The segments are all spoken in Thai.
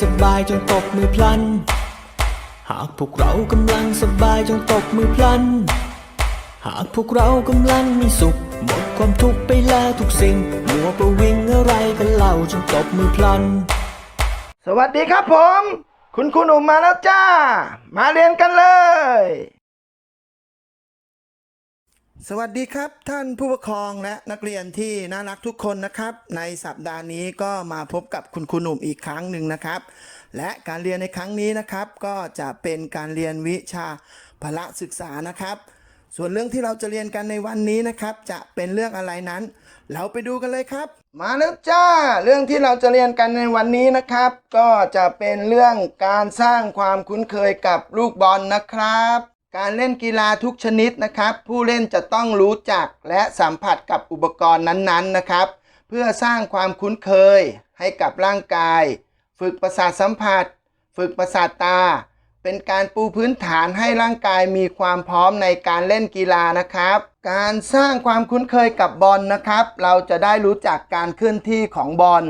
สบายจงตบมือพลัน หากพวกเรากำลังสบายจงตบมือพลัน หากพวกเรากำลังมีสุข หมดความทุกข์ไปแล้วทุกสิ่งมัวประวิงอะไรกันเล่าจงตบมือพลัน สวัสดีครับผม คุณครูหนุ่มมาแล้วจ้า มาเรียนกันเลย สวัสดีครับท่านผู้ปกครองและนักเรียนที่น่ารักทุกคนนะครับ ในสัปดาห์นี้ก็มาพบกับคุณครูหนุ่มอีกครั้งหนึ่งนะครับ และการเรียนในครั้งนี้นะครับ ก็จะเป็นการเรียนวิชาพละศึกษานะครับ ส่วนเรื่องที่เราจะเรียนกันในวันนี้นะครับ จะเป็นเรื่องอะไรนั้น เราไปดูกันเลยครับ มาแล้วจ้า เรื่องที่เราจะเรียนกันในวันนี้นะครับ ก็จะเป็นเรื่องการสร้างความคุ้นเคยกับลูกบอลนะครับ การเล่นกีฬาทุกชนิดนะครับ ผู้เล่นจะต้องรู้จักและสัมผัสกับอุปกรณ์นั้นๆนะครับ เพื่อสร้างความคุ้นเคยให้กับร่างกาย ฝึกประสาทสัมผัส ฝึกประสาทตา เป็นการปูพื้นฐานให้ร่างกายมีความพร้อมในการเล่นกีฬานะครับ การสร้างความคุ้นเคยกับบอลนะครับ เราจะได้รู้จักการเคลื่อนที่ของบอล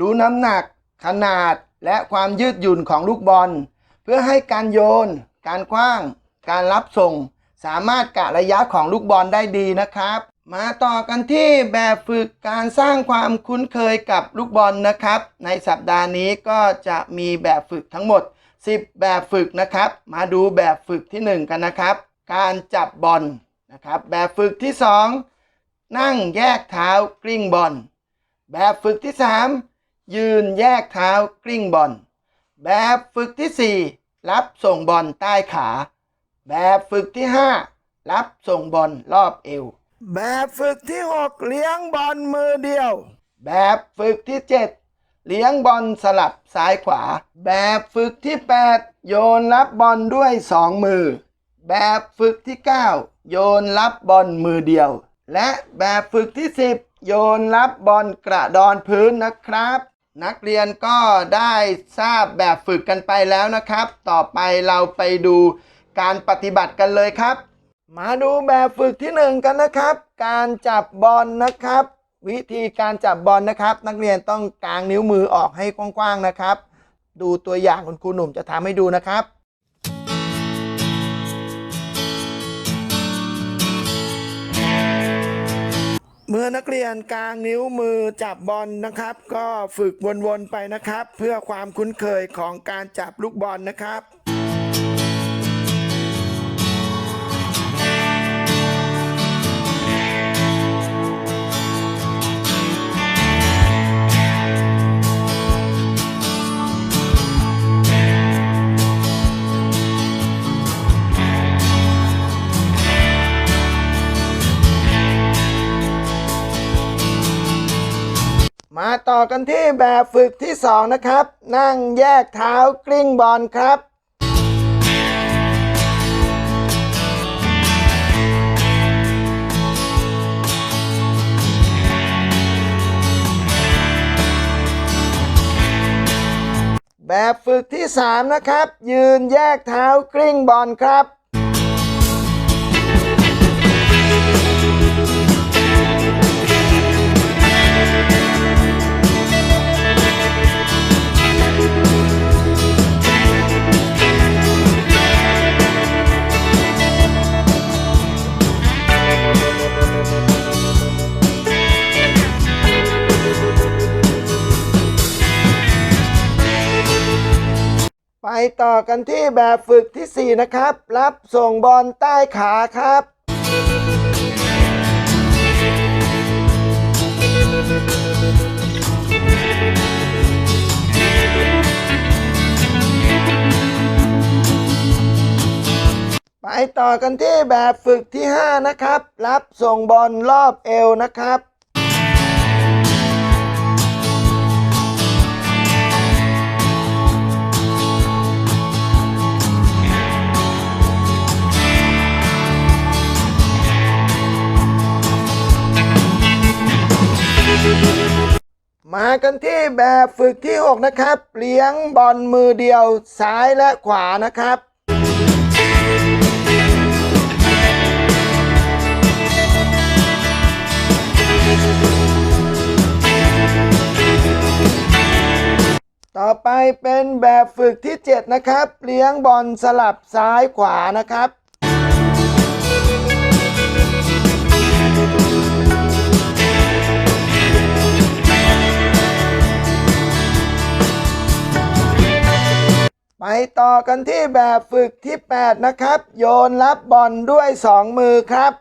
รู้น้ำหนัก ขนาด และความยืดหยุ่นของลูกบอล เพื่อให้การโยน การคว้าง การรับส่ง สามารถกะระยะของลูกบอลได้ดีนะครับ มาต่อกันที่แบบฝึกการสร้างความคุ้นเคยกับลูกบอลนะครับ ในสัปดาห์นี้ก็จะมีแบบฝึกทั้งหมด 10 แบบฝึกนะครับ มาดูแบบฝึกที่ 1 กันนะครับ การจับบอลนะครับ แบบฝึกที่ 2 นั่งแยกเท้ากลิ้งบอล แบบฝึกที่ 3 ยืนแยกเท้ากลิ้งบอลแบบฝึกที่ 4 รับส่งบอลใต้ขา แบบฝึกที่ 5 รับส่งบอลรอบเอว แบบฝึกที่ 6 เลี้ยงบอลมือเดียว แบบฝึกที่ 7 เลี้ยงบอลสลับซ้ายขวา แบบฝึกที่ 8 โยนรับบอลด้วยสองมือ แบบฝึกที่ 9 โยนรับบอลมือเดียว และแบบฝึกที่ 10 โยนรับบอลกระดอนพื้นนะครับ นักเรียนก็ได้ทราบแบบฝึกกันไปแล้วนะครับ ต่อไปเราไปดู การปฏิบัติกันเลยครับ มาดูแบบฝึกที่หนึ่งกันนะครับ การจับบอลนะครับ วิธีการจับบอลนะครับ นักเรียนต้องกางนิ้วมือออกให้กว้างๆนะครับ ดูตัวอย่างคุณครูหนุ่มจะทำให้ดูนะครับเมื่อนักเรียนกลางนิ้วมือจับบอลนะครับ ก็ฝึกวนๆไปนะครับ เพื่อความคุ้นเคยของการจับลูกบอลนะครับ มาต่อกันที่แบบฝึกที่สองนะครับ นั่งแยกเท้ากลิ้งบอลครับแบบฝึกที่ 3 นะครับ ยืนแยกเท้ากลิ้งบอลครับ ต่อกันที่แบบฝึกที่ 4 นะครับ รับส่งบอลใต้ขาครับ ไปต่อกันที่แบบฝึกที่ 5 นะครับ รับส่งบอลรอบเอวนะครับ กันที่แบบฝึกที่ 6 นะครับ เลี้ยงบอลมือเดียวซ้ายและขวานะครับต่อไปเป็นแบบฝึกที่ 7 นะครับ เลี้ยงบอลสลับซ้ายขวานะครับ ต่อกันที่แบบฝึกที่ 8 นะครับ โยนรับบอลด้วย 2 มือครับ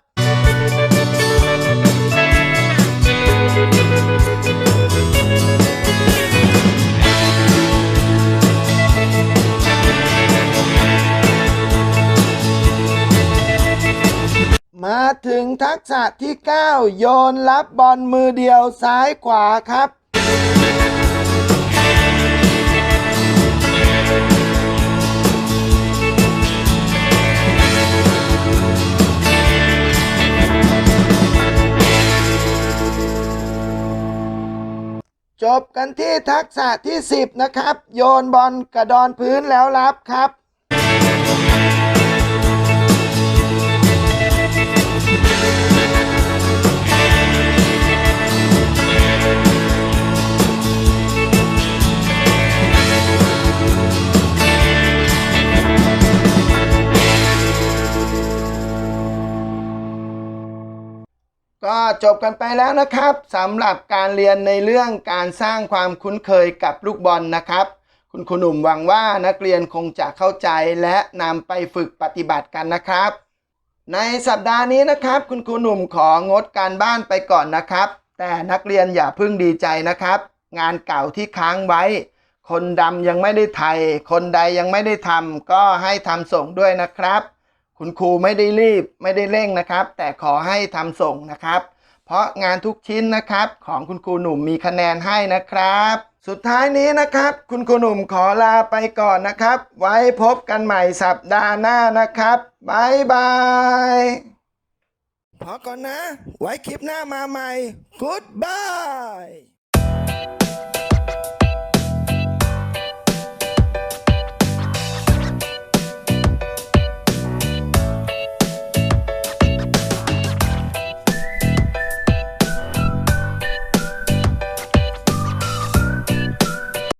มาถึงทักษะที่ 9 โยนรับบอลมือเดียวซ้ายขวาครับ กันที่ทักษะที่ 10 นะครับ โยนบอลกระดอนพื้นแล้วรับครับ จบกันไปแล้วนะครับสำหรับการเรียนในเรื่องการสร้างความคุ้นเคยกับลูกบอลนะครับ คุณครูหนุ่มหวังว่านักเรียนคงจะเข้าใจและนำไปฝึกปฏิบัติกันนะครับ ในสัปดาห์นี้นะครับ คุณครูหนุ่มของดการบ้านไปก่อนนะครับ แต่นักเรียนอย่าเพิ่งดีใจนะครับ งานเก่าที่ค้างไว้ คนดำยังไม่ได้ไทย คนใดยังไม่ได้ทำก็ให้ทำส่งด้วยนะครับคุณครูไม่ได้รีบไม่ได้เร่งนะครับ แต่ขอให้ทำส่งนะครับ เพราะงานทุกชิ้นนะครับ ของคุณครูหนุ่มมีคะแนนให้นะครับ สุดท้ายนี้นะครับ คุณครูหนุ่มขอลาไปก่อนนะครับ ไว้พบกันใหม่สัปดาห์หน้านะครับบายบายพอก่อนนะ ไว้คลิปหน้ามาใหม่ Goodbye